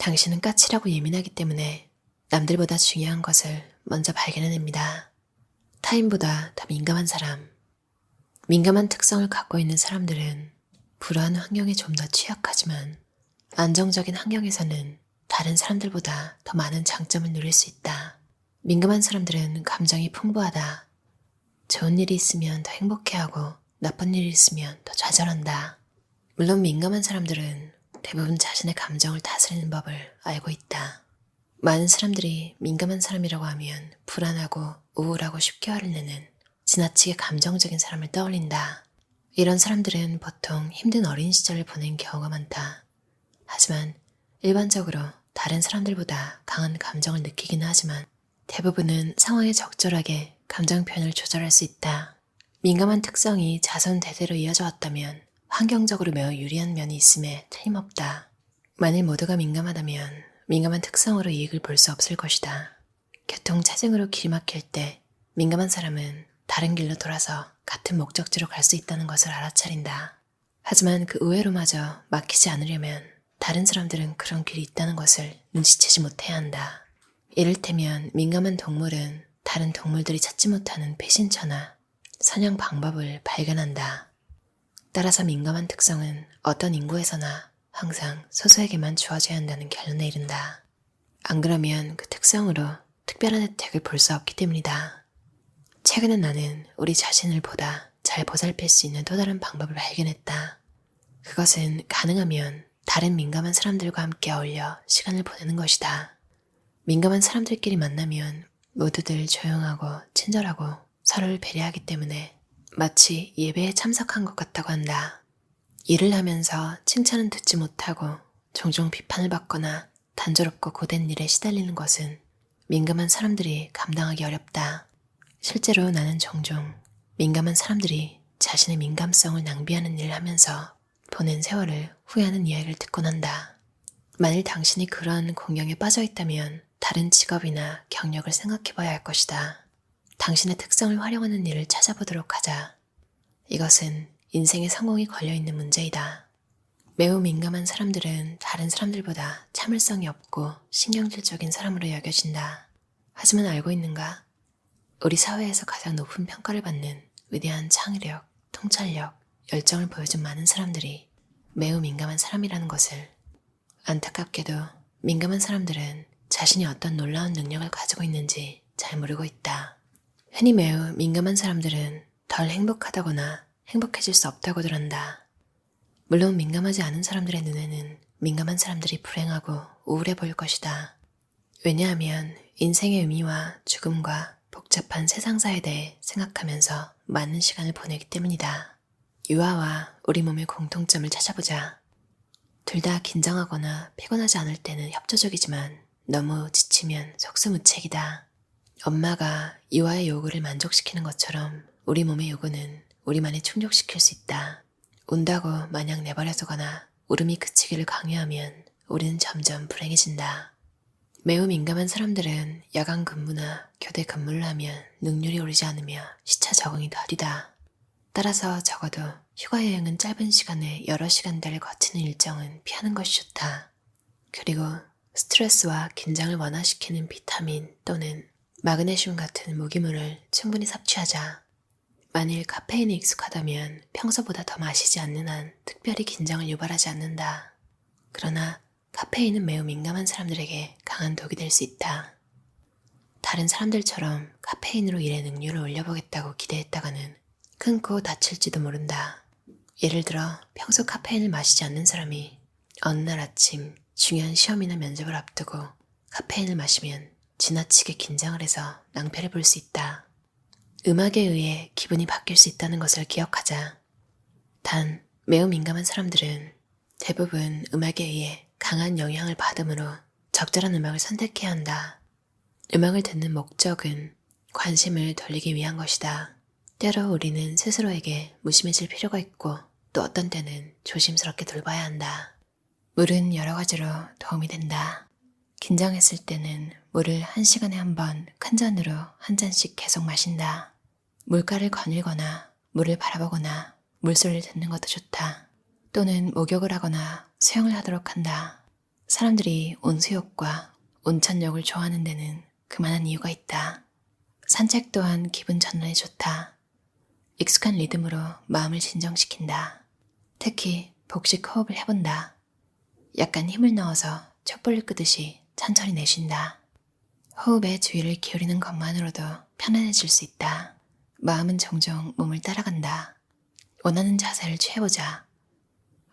당신은 까칠하고 예민하기 때문에 남들보다 중요한 것을 먼저 발견해냅니다. 타인보다 더 민감한 사람. 민감한 특성을 갖고 있는 사람들은 불우한 환경에 좀 더 취약하지만 안정적인 환경에서는 다른 사람들보다 더 많은 장점을 누릴 수 있다. 민감한 사람들은 감정이 풍부하다. 좋은 일이 있으면 더 행복해하고 나쁜 일이 있으면 더 좌절한다. 물론 민감한 사람들은 대부분 자신의 감정을 다스리는 법을 알고 있다. 많은 사람들이 민감한 사람이라고 하면 불안하고 우울하고 쉽게 화를 내는 지나치게 감정적인 사람을 떠올린다. 이런 사람들은 보통 힘든 어린 시절을 보낸 경우가 많다. 하지만 일반적으로 다른 사람들보다 강한 감정을 느끼기는 하지만 대부분은 상황에 적절하게 감정 표현을 조절할 수 있다. 민감한 특성이 자손 대대로 이어져 왔다면 환경적으로 매우 유리한 면이 있음에 틀림없다. 만일 모두가 민감하다면 민감한 특성으로 이익을 볼 수 없을 것이다. 교통 체증으로 길이 막힐 때 민감한 사람은 다른 길로 돌아서 같은 목적지로 갈 수 있다는 것을 알아차린다. 하지만 그 의외로마저 막히지 않으려면 다른 사람들은 그런 길이 있다는 것을 눈치채지 못해야 한다. 이를테면 민감한 동물은 다른 동물들이 찾지 못하는 배신처나 사냥 방법을 발견한다. 따라서 민감한 특성은 어떤 인구에서나 항상 소수에게만 주어져야 한다는 결론에 이른다. 안 그러면 그 특성으로 특별한 혜택을 볼 수 없기 때문이다. 최근에 나는 우리 자신을 보다 잘 보살필 수 있는 또 다른 방법을 발견했다. 그것은 가능하면 다른 민감한 사람들과 함께 어울려 시간을 보내는 것이다. 민감한 사람들끼리 만나면 모두들 조용하고 친절하고 서로를 배려하기 때문에 마치 예배에 참석한 것 같다고 한다. 일을 하면서 칭찬은 듣지 못하고 종종 비판을 받거나 단조롭고 고된 일에 시달리는 것은 민감한 사람들이 감당하기 어렵다. 실제로 나는 종종 민감한 사람들이 자신의 민감성을 낭비하는 일을 하면서 보낸 세월을 후회하는 이야기를 듣곤 한다. 만일 당신이 그러한 공경에 빠져 있다면 다른 직업이나 경력을 생각해 봐야 할 것이다. 당신의 특성을 활용하는 일을 찾아보도록 하자. 이것은 인생의 성공이 걸려 있는 문제이다. 매우 민감한 사람들은 다른 사람들보다 참을성이 없고 신경질적인 사람으로 여겨진다. 하지만 알고 있는가? 우리 사회에서 가장 높은 평가를 받는 위대한 창의력, 통찰력, 열정을 보여준 많은 사람들이 매우 민감한 사람이라는 것을 안타깝게도 민감한 사람들은 자신이 어떤 놀라운 능력을 가지고 있는지 잘 모르고 있다. 흔히 매우 민감한 사람들은 덜 행복하다거나 행복해질 수 없다고들 한다. 물론 민감하지 않은 사람들의 눈에는 민감한 사람들이 불행하고 우울해 보일 것이다. 왜냐하면 인생의 의미와 죽음과 복잡한 세상사에 대해 생각하면서 많은 시간을 보내기 때문이다. 유아와 우리 몸의 공통점을 찾아보자. 둘 다 긴장하거나 피곤하지 않을 때는 협조적이지만 너무 지치면 속수무책이다. 엄마가 유아의 요구를 만족시키는 것처럼 우리 몸의 요구는 우리만이 충족시킬 수 있다. 운다고 마냥 내버려두거나 울음이 그치기를 강요하면 우리는 점점 불행해진다. 매우 민감한 사람들은 야간 근무나 교대 근무를 하면 능률이 오르지 않으며 시차 적응이 더디다. 따라서 적어도 휴가 여행은 짧은 시간에 여러 시간대를 거치는 일정은 피하는 것이 좋다. 그리고 스트레스와 긴장을 완화시키는 비타민 또는 마그네슘 같은 무기물을 충분히 섭취하자. 만일 카페인에 익숙하다면 평소보다 더 마시지 않는 한 특별히 긴장을 유발하지 않는다. 그러나 카페인은 매우 민감한 사람들에게 강한 독이 될 수 있다. 다른 사람들처럼 카페인으로 일의 능률을 올려보겠다고 기대했다가는 끊고 다칠지도 모른다. 예를 들어 평소 카페인을 마시지 않는 사람이 어느 날 아침 중요한 시험이나 면접을 앞두고 카페인을 마시면 지나치게 긴장을 해서 낭패를 볼 수 있다. 음악에 의해 기분이 바뀔 수 있다는 것을 기억하자. 단, 매우 민감한 사람들은 대부분 음악에 의해 강한 영향을 받으므로 적절한 음악을 선택해야 한다. 음악을 듣는 목적은 관심을 돌리기 위한 것이다. 때로 우리는 스스로에게 무심해질 필요가 있고 또 어떤 때는 조심스럽게 돌봐야 한다. 물은 여러 가지로 도움이 된다. 긴장했을 때는 물을 한 시간에 한 번 큰 잔으로 한 잔씩 계속 마신다. 물가를 거닐거나 물을 바라보거나 물소리를 듣는 것도 좋다. 또는 목욕을 하거나 수영을 하도록 한다. 사람들이 온수욕과 온천욕을 좋아하는 데는 그만한 이유가 있다. 산책 또한 기분 전환에 좋다. 익숙한 리듬으로 마음을 진정시킨다. 특히 복식 호흡을 해본다. 약간 힘을 넣어서 촛불을 끄듯이 천천히 내쉰다. 호흡에 주의를 기울이는 것만으로도 편안해질 수 있다. 마음은 종종 몸을 따라간다. 원하는 자세를 취해보자.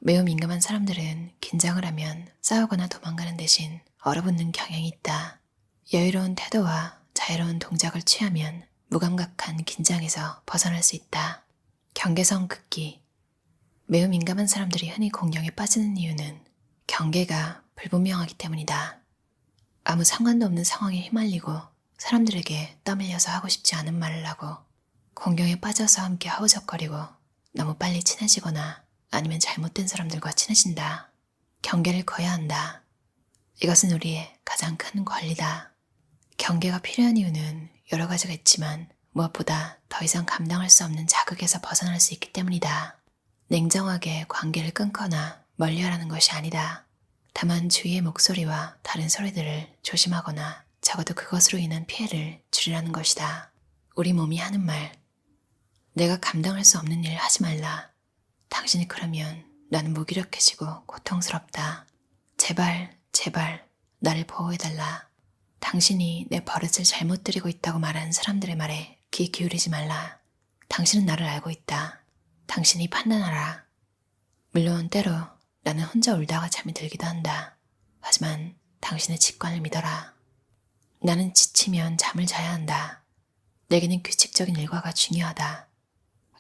매우 민감한 사람들은 긴장을 하면 싸우거나 도망가는 대신 얼어붙는 경향이 있다. 여유로운 태도와 자유로운 동작을 취하면 무감각한 긴장에서 벗어날 수 있다. 경계성 극기. 매우 민감한 사람들이 흔히 공경에 빠지는 이유는 경계가 불분명하기 때문이다. 아무 상관도 없는 상황에 휘말리고 사람들에게 떠밀려서 하고 싶지 않은 말을 하고 공경에 빠져서 함께 허우적거리고 너무 빨리 친해지거나 아니면 잘못된 사람들과 친해진다. 경계를 거야 한다. 이것은 우리의 가장 큰 권리다. 경계가 필요한 이유는 여러 가지가 있지만 무엇보다 더 이상 감당할 수 없는 자극에서 벗어날 수 있기 때문이다. 냉정하게 관계를 끊거나 멀리하라는 것이 아니다. 다만 주위의 목소리와 다른 소리들을 조심하거나 적어도 그것으로 인한 피해를 줄이라는 것이다. 우리 몸이 하는 말. 내가 감당할 수 없는 일을 하지 말라. 당신이 그러면 나는 무기력해지고 고통스럽다. 제발, 제발, 나를 보호해달라. 당신이 내 버릇을 잘못 들이고 있다고 말하는 사람들의 말에 귀 기울이지 말라. 당신은 나를 알고 있다. 당신이 판단하라. 물론 때로 나는 혼자 울다가 잠이 들기도 한다. 하지만 당신의 직관을 믿어라. 나는 지치면 잠을 자야 한다. 내게는 규칙적인 일과가 중요하다.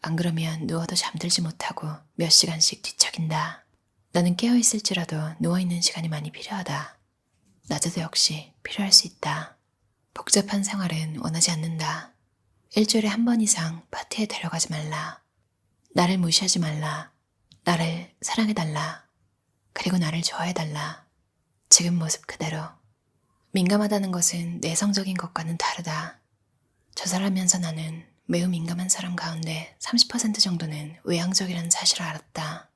안 그러면 누워도 잠들지 못하고 몇 시간씩 뒤척인다. 나는 깨어있을지라도 누워있는 시간이 많이 필요하다. 낮에도 역시 필요할 수 있다. 복잡한 생활은 원하지 않는다. 일주일에 한 번 이상 파티에 데려가지 말라. 나를 무시하지 말라. 나를 사랑해달라. 그리고 나를 좋아해달라. 지금 모습 그대로. 민감하다는 것은 내성적인 것과는 다르다. 조사하면서 나는 매우 민감한 사람 가운데 30% 정도는 외향적이라는 사실을 알았다.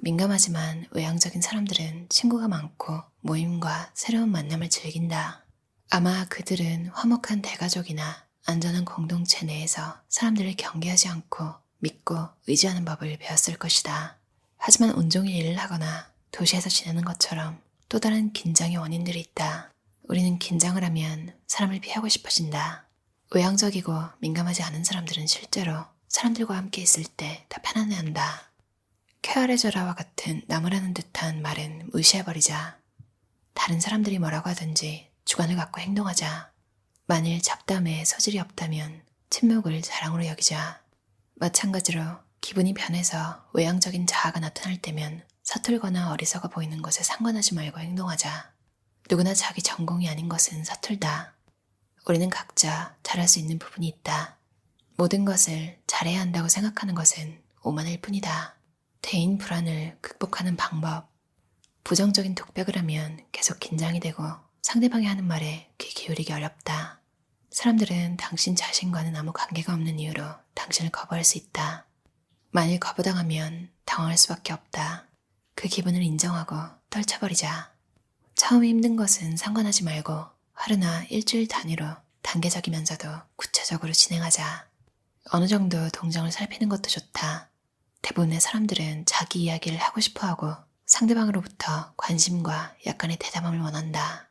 민감하지만 외향적인 사람들은 친구가 많고 모임과 새로운 만남을 즐긴다. 아마 그들은 화목한 대가족이나 안전한 공동체 내에서 사람들을 경계하지 않고 믿고 의지하는 법을 배웠을 것이다. 하지만 온종일 일을 하거나 도시에서 지내는 것처럼 또 다른 긴장의 원인들이 있다. 우리는 긴장을 하면 사람을 피하고 싶어진다. 외향적이고 민감하지 않은 사람들은 실제로 사람들과 함께 있을 때더 편안해한다. 쾌활해져라와 같은 나무라는 듯한 말은 무시해버리자. 다른 사람들이 뭐라고 하든지 주관을 갖고 행동하자. 만일 잡담에 소질이 없다면 침묵을 자랑으로 여기자. 마찬가지로 기분이 변해서 외향적인 자아가 나타날 때면 서툴거나 어리석어 보이는 것에 상관하지 말고 행동하자. 누구나 자기 전공이 아닌 것은 서툴다. 우리는 각자 잘할 수 있는 부분이 있다. 모든 것을 잘해야 한다고 생각하는 것은 오만일 뿐이다. 대인 불안을 극복하는 방법. 부정적인 독백을 하면 계속 긴장이 되고 상대방이 하는 말에 귀 기울이기 어렵다. 사람들은 당신 자신과는 아무 관계가 없는 이유로 당신을 거부할 수 있다. 만일 거부당하면 당황할 수밖에 없다. 그 기분을 인정하고 떨쳐버리자. 처음 힘든 것은 상관하지 말고 하루나 일주일 단위로 단계적이면서도 구체적으로 진행하자. 어느 정도 동정을 살피는 것도 좋다. 대부분의 사람들은 자기 이야기를 하고 싶어 하고 상대방으로부터 관심과 약간의 대담함을 원한다.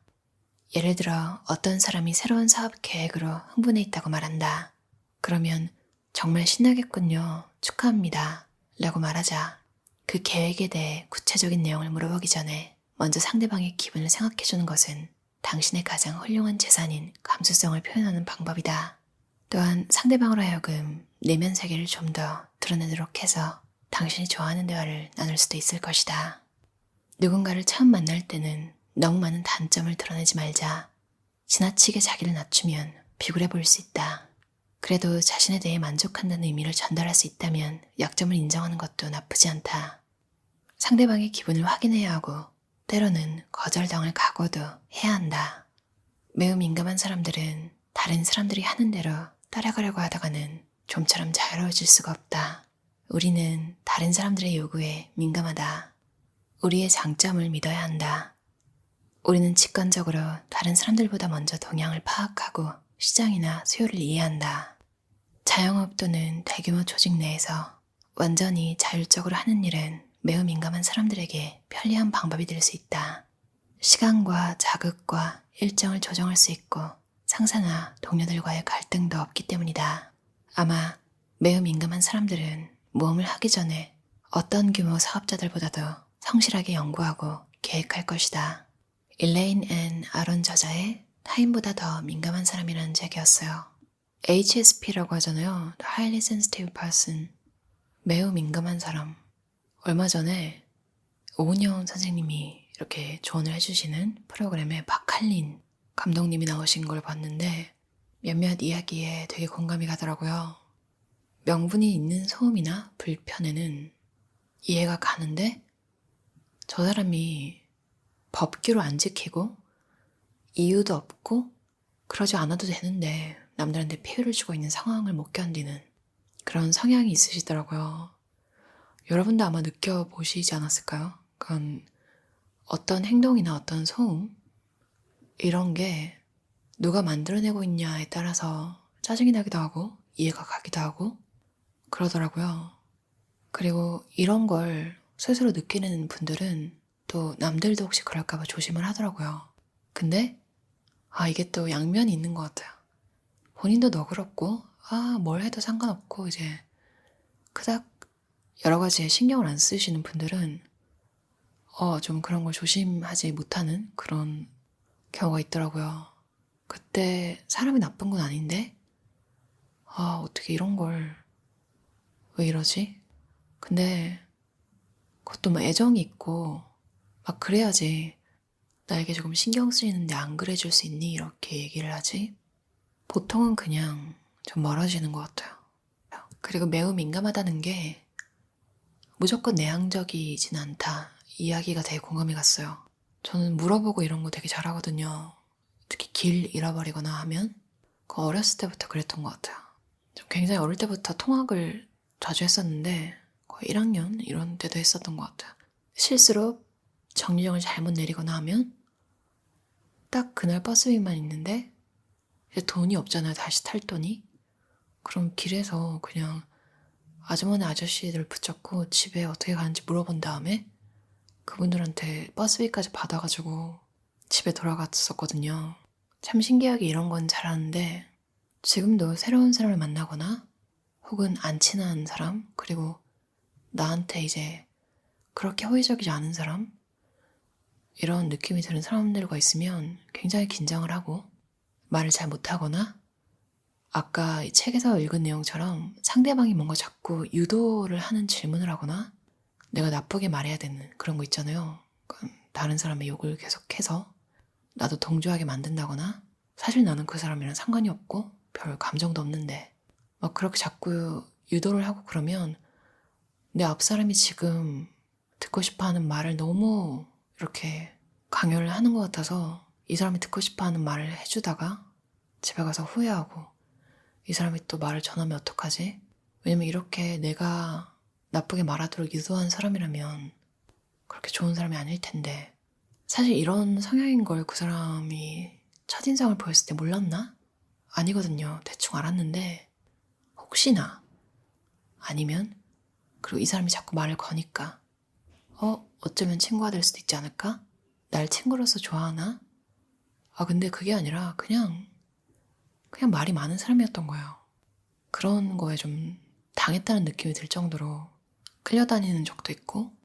예를 들어 어떤 사람이 새로운 사업 계획으로 흥분해 있다고 말한다. 그러면 정말 신나겠군요. 축하합니다. 라고 말하자. 그 계획에 대해 구체적인 내용을 물어보기 전에 먼저 상대방의 기분을 생각해주는 것은 당신의 가장 훌륭한 재산인 감수성을 표현하는 방법이다. 또한 상대방으로 하여금 내면 세계를 좀 더 드러내도록 해서 당신이 좋아하는 대화를 나눌 수도 있을 것이다. 누군가를 처음 만날 때는 너무 많은 단점을 드러내지 말자. 지나치게 자기를 낮추면 비굴해 보일 수 있다. 그래도 자신에 대해 만족한다는 의미를 전달할 수 있다면 약점을 인정하는 것도 나쁘지 않다. 상대방의 기분을 확인해야 하고 때로는 거절당할 각오도 해야 한다. 매우 민감한 사람들은 다른 사람들이 하는 대로 따라가려고 하다가는 좀처럼 자유로워질 수가 없다. 우리는 다른 사람들의 요구에 민감하다. 우리의 장점을 믿어야 한다. 우리는 직관적으로 다른 사람들보다 먼저 동향을 파악하고 시장이나 수요를 이해한다. 자영업 또는 대규모 조직 내에서 완전히 자율적으로 하는 일은 매우 민감한 사람들에게 편리한 방법이 될 수 있다. 시간과 자극과 일정을 조정할 수 있고 상사나 동료들과의 갈등도 없기 때문이다. 아마 매우 민감한 사람들은 모험을 하기 전에 어떤 규모 사업자들보다도 성실하게 연구하고 계획할 것이다. 일레인 앤 아론 저자의 타인보다 더 민감한 사람이라는 책이었어요. HSP라고 하잖아요. Highly Sensitive Person. 매우 민감한 사람. 얼마 전에 오은영 선생님이 이렇게 조언을 해주시는 프로그램에 박할린 감독님이 나오신 걸 봤는데 몇몇 이야기에 되게 공감이 가더라고요. 명분이 있는 소음이나 불편에는 이해가 가는데 저 사람이 법규로 안 지키고 이유도 없고 그러지 않아도 되는데 남들한테 피해를 주고 있는 상황을 못 견디는 그런 성향이 있으시더라고요. 여러분도 아마 느껴보시지 않았을까요? 그건 어떤 행동이나 어떤 소음 이런 게 누가 만들어내고 있냐에 따라서 짜증이 나기도 하고 이해가 가기도 하고 그러더라고요. 그리고 이런 걸 스스로 느끼는 분들은 또 남들도 혹시 그럴까봐 조심을 하더라고요. 근데 아 이게 또 양면이 있는 것 같아요. 본인도 너그럽고 아 뭘 해도 상관없고 이제 그닥 여러 가지에 신경을 안 쓰시는 분들은 어 좀 그런 걸 조심하지 못하는 그런 경우가 있더라고요. 그때 사람이 나쁜 건 아닌데 아 어떻게 이런 걸 왜 이러지? 근데 그것도 막 애정이 있고 막 그래야지 나에게 조금 신경 쓰이는데 안 그래줄 수 있니? 이렇게 얘기를 하지. 보통은 그냥 좀 멀어지는 것 같아요. 그리고 매우 민감하다는 게 무조건 내향적이진 않다. 이야기가 되게 공감이 갔어요. 저는 물어보고 이런 거 되게 잘하거든요. 특히 길 잃어버리거나 하면 그 어렸을 때부터 그랬던 것 같아요. 좀 굉장히 어릴 때부터 통학을 자주 했었는데 거의 1학년 이런 때도 했었던 것 같아요. 실수로 정류장을 잘못 내리거나 하면 딱 그날 버스비만 있는데 돈이 없잖아요. 다시 탈 돈이. 그럼 길에서 그냥 아주머니 아저씨들 붙잡고 집에 어떻게 가는지 물어본 다음에 그분들한테 버스비까지 받아가지고 집에 돌아갔었거든요. 참 신기하게 이런 건 잘하는데 지금도 새로운 사람을 만나거나 혹은 안 친한 사람 그리고 나한테 이제 그렇게 호의적이지 않은 사람 이런 느낌이 드는 사람들과 있으면 굉장히 긴장을 하고 말을 잘 못하거나 아까 이 책에서 읽은 내용처럼 상대방이 뭔가 자꾸 유도를 하는 질문을 하거나 내가 나쁘게 말해야 되는 그런 거 있잖아요. 다른 사람의 욕을 계속해서 나도 동조하게 만든다거나 사실 나는 그 사람이랑 상관이 없고 별 감정도 없는데 막 그렇게 자꾸 유도를 하고 그러면 내 앞 사람이 지금 듣고 싶어 하는 말을 너무 이렇게 강요를 하는 것 같아서 이 사람이 듣고 싶어 하는 말을 해주다가 집에 가서 후회하고 이 사람이 또 말을 전하면 어떡하지? 왜냐면 이렇게 내가 나쁘게 말하도록 유도한 사람이라면 그렇게 좋은 사람이 아닐 텐데 사실 이런 성향인 걸 그 사람이 첫인상을 보였을 때 몰랐나? 아니거든요. 대충 알았는데 혹시나 아니면 그리고 이 사람이 자꾸 말을 거니까 어 어쩌면 친구가 될 수도 있지 않을까? 날 친구로서 좋아하나? 아 근데 그게 아니라 그냥 그냥 말이 많은 사람이었던 거예요. 그런 거에 좀 당했다는 느낌이 들 정도로 끌려다니는 적도 있고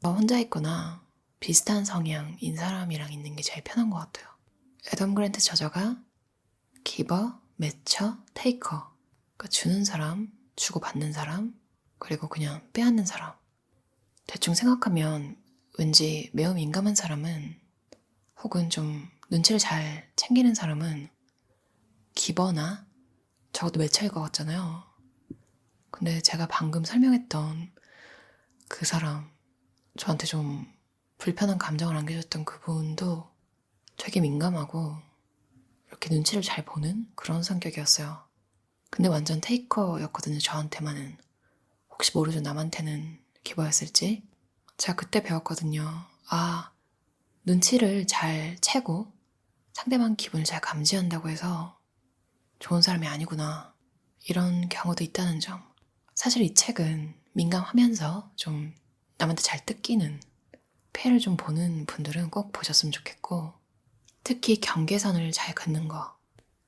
나 혼자 있거나 비슷한 성향인 사람이랑 있는 게 제일 편한 것 같아요. 애덤 그랜트 저자가 기버, 매처, 테이커 그러니까 주는 사람, 주고 받는 사람, 그리고 그냥 빼앗는 사람 대충 생각하면 왠지 매우 민감한 사람은 혹은 좀 눈치를 잘 챙기는 사람은 기버나 적어도 매차일 것 같잖아요. 근데 제가 방금 설명했던 그 사람, 저한테 좀 불편한 감정을 안겨줬던 그분도 되게 민감하고 이렇게 눈치를 잘 보는 그런 성격이었어요. 근데 완전 테이커였거든요, 저한테만은. 혹시 모르죠, 남한테는 기버였을지. 제가 그때 배웠거든요. 아, 눈치를 잘 채고 상대방 기분을 잘 감지한다고 해서 좋은 사람이 아니구나. 이런 경우도 있다는 점. 사실 이 책은 민감하면서 좀 남한테 잘 뜯기는 폐를 좀 보는 분들은 꼭 보셨으면 좋겠고 특히 경계선을 잘 긋는 거.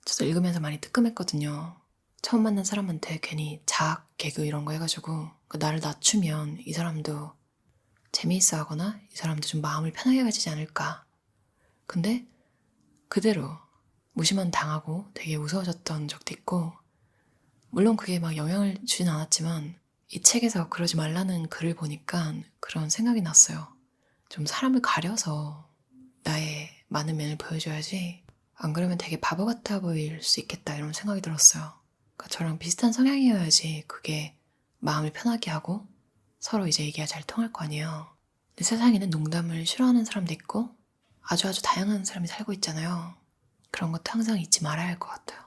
저도 읽으면서 많이 뜨끔했거든요. 처음 만난 사람한테 괜히 자학 개그 이런 거 해가지고 그 나를 낮추면 이 사람도 재미있어 하거나 이 사람도 좀 마음을 편하게 가지지 않을까. 근데 그대로 무심한 당하고 되게 무서워졌던 적도 있고 물론 그게 막 영향을 주진 않았지만 이 책에서 그러지 말라는 글을 보니까 그런 생각이 났어요. 좀 사람을 가려서 나의 많은 면을 보여줘야지 안 그러면 되게 바보 같아 보일 수 있겠다 이런 생각이 들었어요. 그러니까 저랑 비슷한 성향이어야지 그게 마음을 편하게 하고 서로 이제 얘기가 잘 통할 거 아니에요. 근데 세상에는 농담을 싫어하는 사람도 있고 아주 아주 다양한 사람이 살고 있잖아요. 그런 것도 항상 잊지 말아야 할 것 같아요.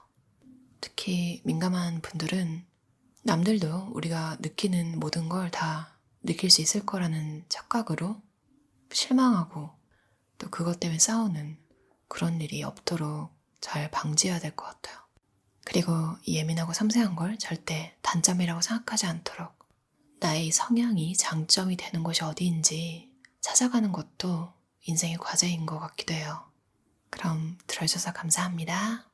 특히 민감한 분들은 남들도 우리가 느끼는 모든 걸 다 느낄 수 있을 거라는 착각으로 실망하고 또 그것 때문에 싸우는 그런 일이 없도록 잘 방지해야 될 것 같아요. 그리고 이 예민하고 섬세한 걸 절대 단점이라고 생각하지 않도록 나의 성향이 장점이 되는 곳이 어디인지 찾아가는 것도 인생의 과제인 것 같기도 해요. 그럼 들어주셔서 감사합니다.